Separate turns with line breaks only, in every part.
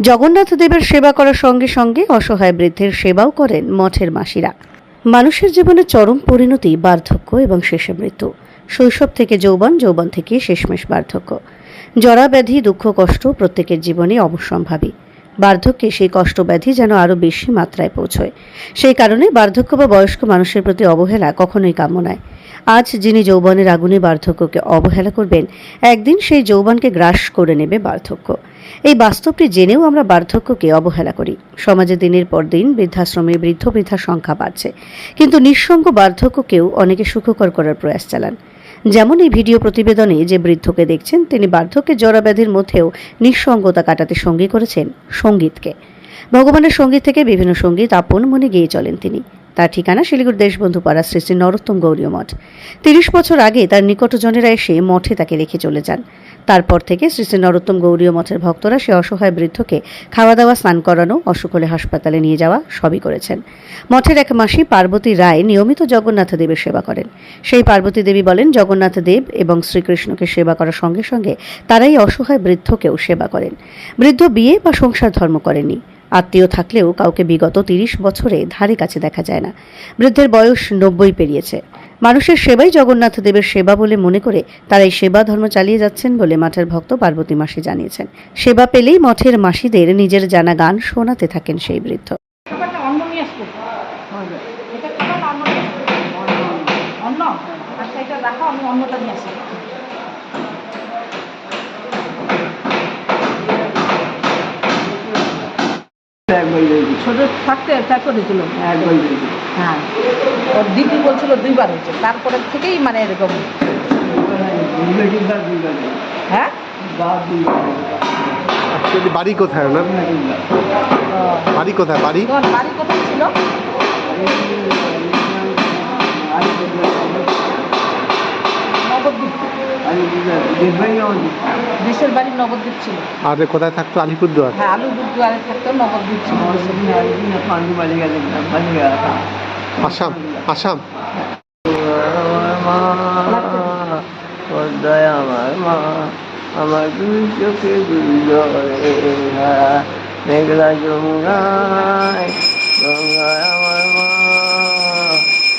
জগন্নাথ দেবের সেবা করার সঙ্গে সঙ্গে অসহায় বৃদ্ধের সেবাও করেন মঠের মাসিরা। মানুষের জীবনে চরম পরিণতি, বার্ধক্য এবং শেষে মৃত্যু। শৈশব থেকে যৌবন যৌবন থেকে শেষমেশ বার্ধক্য। জরা ব্যাধি, দুঃখ, কষ্ট প্রত্যেকের জীবনে অবশ্যম্ভাবী বার্ধক্যে সেই কষ্ট ব্যাধি যেন আরও বেশি মাত্রায় পৌঁছয়। সেই কারণে বার্ধক্য বা বয়স্ক মানুষের প্রতি অবহেলা কখনোই কাম্য নয়। আজ যিনি যৌবনের আগুনে বার্ধক্যকে অবহেলা করবেন, একদিন সেই যৌবনকে গ্রাস করে নেবে বার্ধক্য। এই বাস্তবটি জেনেও আমরা বার্ধক্যকে অবহেলা করি। সমাজে দিনের পর দিন বৃদ্ধাশ্রমে বৃদ্ধ বৃদ্ধার সংখ্যা বাড়ছে। কিন্তু নিঃসঙ্গ বার্ধক্যকেও অনেকে সুখকর করার প্রয়াস চালান। যেমন এই ভিডিও প্রতিবেদনে যে বৃদ্ধকে দেখছেন, তিনি বার্ধক্যের জরাব্যাধির মধ্যেও নিঃসঙ্গতা কাটাতে সঙ্গী করেছেন সঙ্গীতকে। ভগবানের সংগীত থেকে বিভিন্ন সংগীত আপন মনে গিয়ে চলেন তিনি। তার ঠিকানা শিলিগুড়ি দেশবন্ধু পাড়া শ্রী শ্রী নরোত্তম গৌরীয় মঠ। তিরিশ বছর আগে তার নিকটজনেরা এসে মঠে তাকে রেখে চলে যান। তারপর থেকে শ্রী শ্রী নরোত্তম গৌরীয় মঠের ভক্তরা সে অসহায় বৃদ্ধকে খাওয়া দাওয়া স্নান করানো অসুখ হলে হাসপাতালে নিয়ে যাওয়া সবই করেছেন। মঠের এক মাসি পার্বতী রায় নিয়মিত জগন্নাথ দেবের সেবা করেন। সেই পার্বতী দেবী বলেন, জগন্নাথ দেব এবং শ্রীকৃষ্ণকে সেবা করার সঙ্গে সঙ্গে তারাই অসহায় বৃদ্ধকেও সেবা করেন। বৃদ্ধ বিয়ে বা সংসার ধর্ম করেননি। আত্মীয় থাকলেও কাউকে বিগত তিরিশ বছরে ধারে কাছে দেখা যায় না। বৃদ্ধের বয়স নব্বই পেরিয়েছে। মানুষের সেবাই জগন্নাথ দেবের সেবা বলে মনে করে তারা এই সেবা ধর্ম চালিয়ে যাচ্ছেন বলে মাঠের ভক্ত পার্বতী মাসি জানিয়েছেন। সেবা পেলেই মঠের মাসিদের নিজের জানা গান শোনাতে থাকেন সেই বৃদ্ধ।
একবার দিয়েছি
ছোট থাকতে ট্যাপ করেছিল
একবার দিয়েছি
হ্যাঁ। ওর দিদি বলছিল দুইবার হয়েছে। তারপরে থেকেই মানে এরকম। হ্যাঁ?
অ্যাকচুয়ালি বাড়ি কোথায় ওনার? বাড়ি কোথায়? বাড়ি?
বাড়ি কোথায় ছিল? দেশের বাড়ি নবদ্বীপ ছিল।
আর কোথায় থাকতো? আলিপুরদুয়ার?
হ্যাঁ আলু দুয়ারে থাকতো নবদ্বীপ ছিল।
আসাম আসাম।
আমার মা আমার দুই চোখে দুই মেঘলা যমুনায় গঙ্গায় আমার মা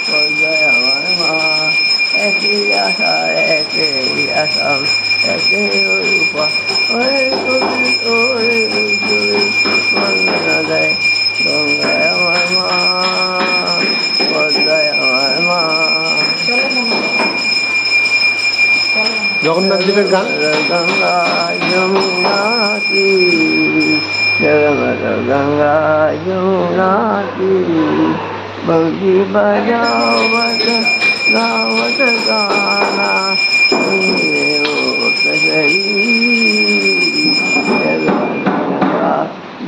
পর্দায় আমার মা আশা একই আসাম একই রূপা ওরে কবি ওরে কবি বন্দনা দেয় গঙ্গায় আমার মা পর্দায় আমার মা।
জগন্নাথ দেবের গান
গঙ্গা যমুনা কি গঙ্গা বৌদি বজাও বত రావట గానా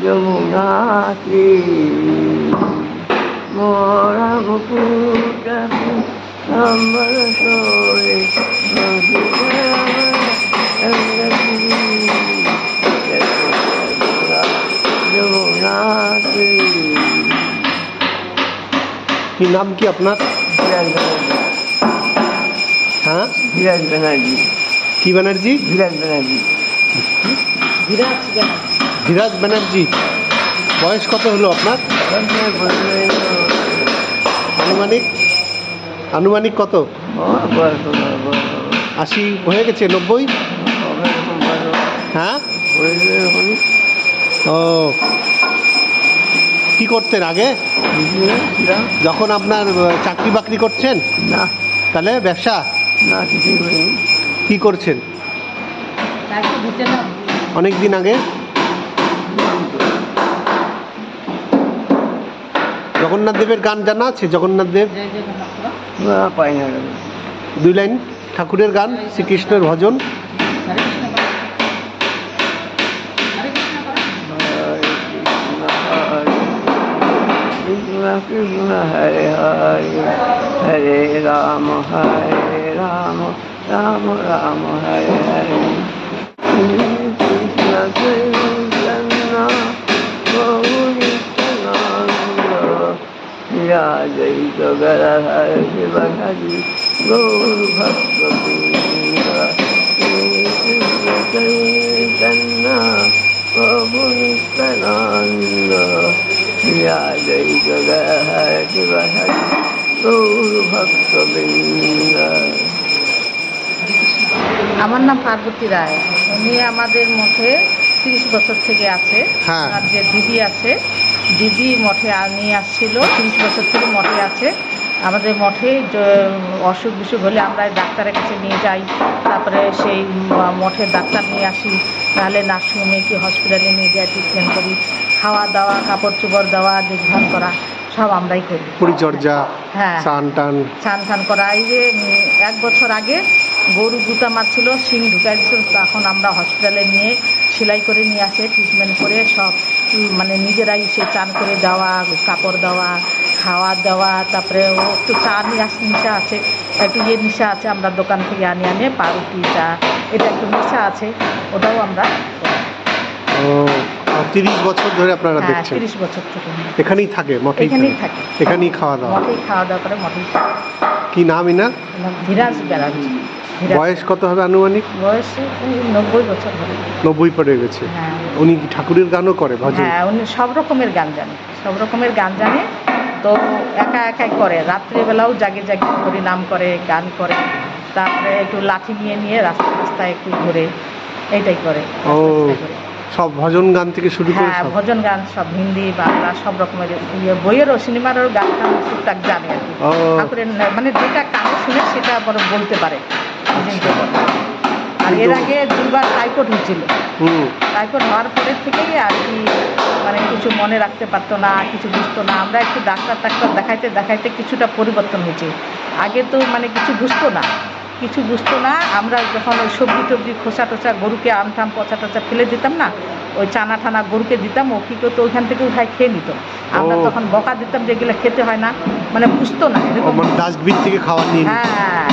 যমুনা কি মোরা মুকুর আমার সরে
কি নাম কি আপনার হ্যাঁ?
বিরাজ ব্যানার্জি।
কি ব্যানার্জি?
বিরাজ ব্যানার্জি।
বিরাজ ব্যানার্জি। বিরাজ বয়স কত হলো আপনার? আনুমানিক? আনুমানিক কত? আশি হয়ে গেছে নব্বই? হ্যাঁ? ও। কি করতেন আগে? যখন আপনার চাকরি বাকরি করছেন? তাহলে ব্যবসা?
না করিনি
কি করছেন? অনেক দিন আগে? জগন্নাথ দেবের গান জানা আছে? জগন্নাথ দেব?
না পাই না।
দুই লাইন ঠাকুরের গান শ্রীকৃষ্ণের ভজন।
কৃষ্ণ হরে
হরে হরে রাম হরে রাম রাম রাম হরে হরে কৃষ্ণ কৃষ্ণ গৌরী জয়িত গরহর শিব হরি গৌর ভক্ত চৈতন্য প্রভু নিত্যানন্দ শ্রীরাধৈক শিবাসাদি গৌরভক্তবৃন্দ
আমার নাম পার্বতী রায়। উনি আমাদের মঠে তিরিশ বছর থেকে আছে।
হ্যাঁ।
আর যে দিদি আছে দিদি মঠে নিয়ে আসছিল তিরিশ বছর থেকে মঠে আছে। আমাদের মঠে অসুখ বিসুখ হলে আমরা ডাক্তারের কাছে নিয়ে যাই। তারপরে সেই মঠের ডাক্তার নিয়ে আসি। নাহলে নার্সিংহোমে কি হসপিটালে নিয়ে যাই ট্রিটমেন্ট করি। খাওয়া দাওয়া কাপড় চোপড় দেওয়া দেখভাল করা সব আমরাই করি।
পরিচর্যা
হ্যাঁ।
চান টান।
স্নান টান করা। এই যে এক বছর আগে গরু গুতা মারছিল, শিং ঢুকাই দিছিল তখন আমরা হসপিটালে নিয়ে সেলাই করে নিয়ে আসে ট্রিটমেন্ট করে সব মানে নিজেরাই সে চান করে দেওয়া, কাপড় দেওয়া, খাওয়া দেওয়া, তারপরে ও একটু চা নিয়ে আস, নিশা আছে, একটু ইয়ে নিশা আছে, আমরা দোকান থেকে আনি, আনে, পাউরুটি, চা, এটা একটু নেশা আছে, ওটাও আমরা
তিরিশ বছর ধরে আপনারা
হ্যাঁ
দেখছেন।
তিরিশ বছর থেকে
এখানেই থাকে মঠেই
এখানেই
থাকে। এখানেই খাওয়া দাওয়া।
মঠেই খাওয়া দাওয়া করে মঠেই
কি নাম ইনার?
ধীরাজ ব্যানার্জি
বয়স কত হবে আনুমানিক?
বয়স নব্বই বছর হবে।
নব্বই পড়ে গেছে।
হ্যাঁ।
উনি কি ঠাকুরের গানও করে ভজন?
হ্যাঁ উনি সব রকমের গান জানে। সব রকমের গান জানে। তো একা একাই করে। রাত্রিবেলাও জাগে জাগে নাম করে গান করে। তারপরে একটু লাঠি নিয়ে নিয়ে রাস্তা রাস্তায় একটু ঘুরে। এইটাই করে।
ও
রাস্তায় রাস্তায়।
সব ভজন গান থেকে শুরু করে
হ্যাঁ ভজন গান সব হিন্দি বাংলা সব রকমের ইয়ে বইয়েরও সিনেমারও গান টান টুকটাক জানে আর কি। ঠাকুরের মানে যেটা কানে শুনে সেটা বড় বলতে পারে। আর এর আগে দুবার টাইফয়েড হয়েছিল। টাইফয়েড হওয়ার পরের থেকেই আর কি মানে কিছু মনে রাখতে পারতো না কিছু বুঝতো না। আমরা একটু ডাক্তার টাক্তার দেখাইতে দেখাইতে কিছুটা পরিবর্তন হয়েছে। আগে তো মানে কিছু বুঝতো না। কিছু বুঝতো না। আমরা যখন ওই সবজি টবজি খোসা টোসা গরুকে আমঠাম পচা টচা ফেলে দিতাম না ওই চানা ঠানা গরুকে দিতাম ও কী করতো ওইখান থেকে উঠায় খেয়ে নিত। আমরা তখন বকা দিতাম যে এগুলো খেতে হয় না। মানে বুঝতো না
মানে ডাস্টবিন থেকে খাওয়া নিয়ে
হ্যাঁ।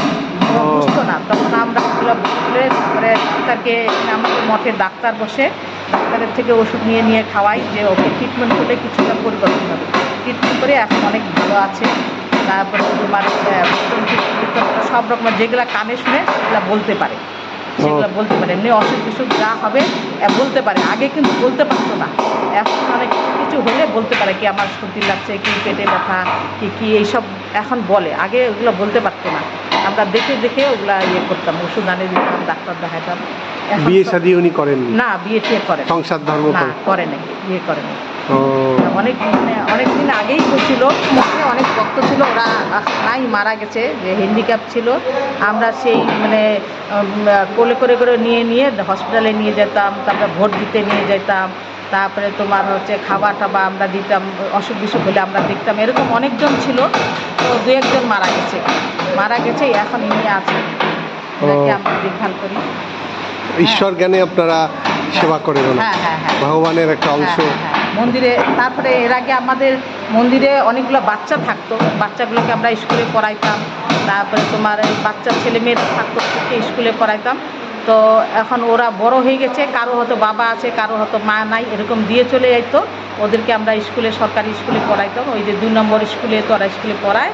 বুঝতো না। তখন আমরা ওগুলো বলে তারপরে ডাক্তারকে আমাদের মঠে ডাক্তার বসে ডাক্তারের থেকে ওষুধ নিয়ে নিয়ে খাওয়াই যে ওকে ট্রিটমেন্ট করলে কিছুটা পরিবর্তন হবে। ট্রিটমেন্ট করে এখন অনেক ভালো আছে। তারপরে তোমার সব রকমের যেগুলো কানে শুনে সেগুলো বলতে পারে। সেগুলো বলতে পারে। এমনি অসুখ বিসুখ যা হবে বলতে পারে। আগে কিন্তু বলতে পারতো না। এখন অনেক কিছু হলে বলতে পারে কি আমার সর্দি লাগছে কি পেটে ব্যথা কি কি এইসব এখন বলে। আগে ওগুলো বলতে পারতো না। আমরা দেখে দেখে ওগুলা ইয়ে করতাম ওষুধ আনে দিতাম ডাক্তার দেখাতাম
বিয়ে শাদী উনি করেন
না বিয়ে টিয়ে করে না।
সংসার ধর্ম
না
করে
করে নাই বিয়ে করে নাই।
ও
অনেক মানে অনেক দিন আগেই হয়েছিল মধ্যে অনেক ভক্ত ছিল ওরা নাই মারা গেছে যে হ্যান্ডিক্যাপ ছিল। আমরা সেই মানে কোলে করে করে নিয়ে নিয়ে হসপিটালে নিয়ে যেতাম তারপরে ভোট দিতে নিয়ে যেতাম তারপরে তোমার হচ্ছে খাবার টাবার আমরা দিতাম অসুখ বিসুখ হলে আমরা দেখতাম। এরকম অনেকজন ছিল তো দু একজন মারা গেছে। মারা গেছে এখন ইনি আছে। আমরা দেখভাল করি।
ঈশ্বর জ্ঞানে আপনারা সেবা করেন
হ্যাঁ হ্যাঁ হ্যাঁ।
ভগবানের একটা অংশ।
হ্যাঁ, হ্যাঁ, হ্যাঁ। মন্দিরে। তারপরে এর আগে আমাদের মন্দিরে অনেকগুলো বাচ্চা থাকতো। বাচ্চাগুলোকে আমরা স্কুলে পড়াইতাম। তারপরে তোমার বাচ্চা ছেলে মেয়েরা থাকতো স্কুলে পড়াইতাম। তো এখন ওরা বড় হয়ে গেছে। কারও হয়তো বাবা আছে, কারও হয়তো মা নাই, এরকম দিয়ে চলে যাইতো। ওদেরকে আমরা স্কুলে, সরকারি স্কুলে পড়াইতাম। ওই যে দুই নম্বর স্কুলে তো ওরা স্কুলে পড়ায়।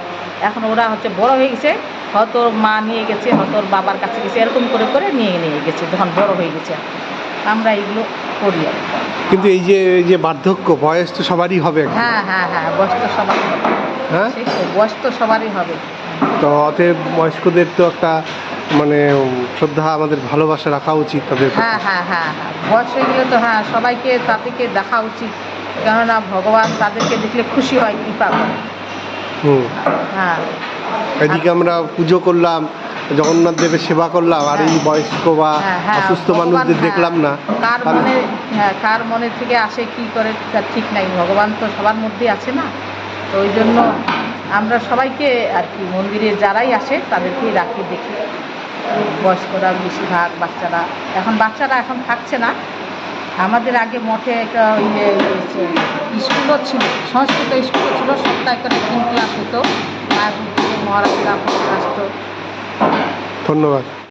এখন ওরা হচ্ছে বড় হয়ে গেছে। হয়তো মা নিয়ে গেছে, হয়তো বাবার কাছে গেছে। এরকম করে করে নিয়ে নিয়ে গেছে। যখন বড় হয়ে গেছে। আমরা এগুলো করি
কিন্তু এই যে এই যে বার্ধক্য বয়স তো সবারই হবে
হ্যাঁ হ্যাঁ হ্যাঁ বয়স তো সবারই
হ্যাঁ?
বয়স তো সবারই হবে।
তো অতএব বয়স্কদের তো একটা মানে শ্রদ্ধা আমাদের ভালোবাসা রাখা উচিত তাদের
হ্যাঁ হ্যাঁ হ্যাঁ হ্যাঁ বয়স হয়ে গেলে তো হ্যাঁ সবাইকে তাদেরকে দেখা উচিত। কেননা ভগবান তাদেরকে দেখলে খুশি হয় কৃপা করে।
হুম।
হ্যাঁ।
এদিকে আমরা পুজো করলাম জগন্নাথ দেবের সেবা করলাম আর এই বয়স্ক বা
হ্যাঁ, হ্যাঁ,
অসুস্থ মানুষদের
হ্যাঁ।
দেখলাম না।
কার মনে হ্যাঁ কার মনে থেকে আসে কি করে তার ঠিক নাই। ভগবান তো সবার মধ্যেই আছে না? তো ওই জন্য আমরা সবাইকে আর কি মন্দিরে যারাই আসে তাদেরকেই রাখি দেখি। বয়স্করা বেশিরভাগ বাচ্চারা। এখন বাচ্চারা এখন থাকছে না। আমাদের আগে মঠে একটা ইয়ে স্কুলও ছিল সংস্কৃত স্কুলও ছিল সপ্তাহে করে তিন ক্লাস হতো। মহারাজরা আসতো।
ধন্যবাদ।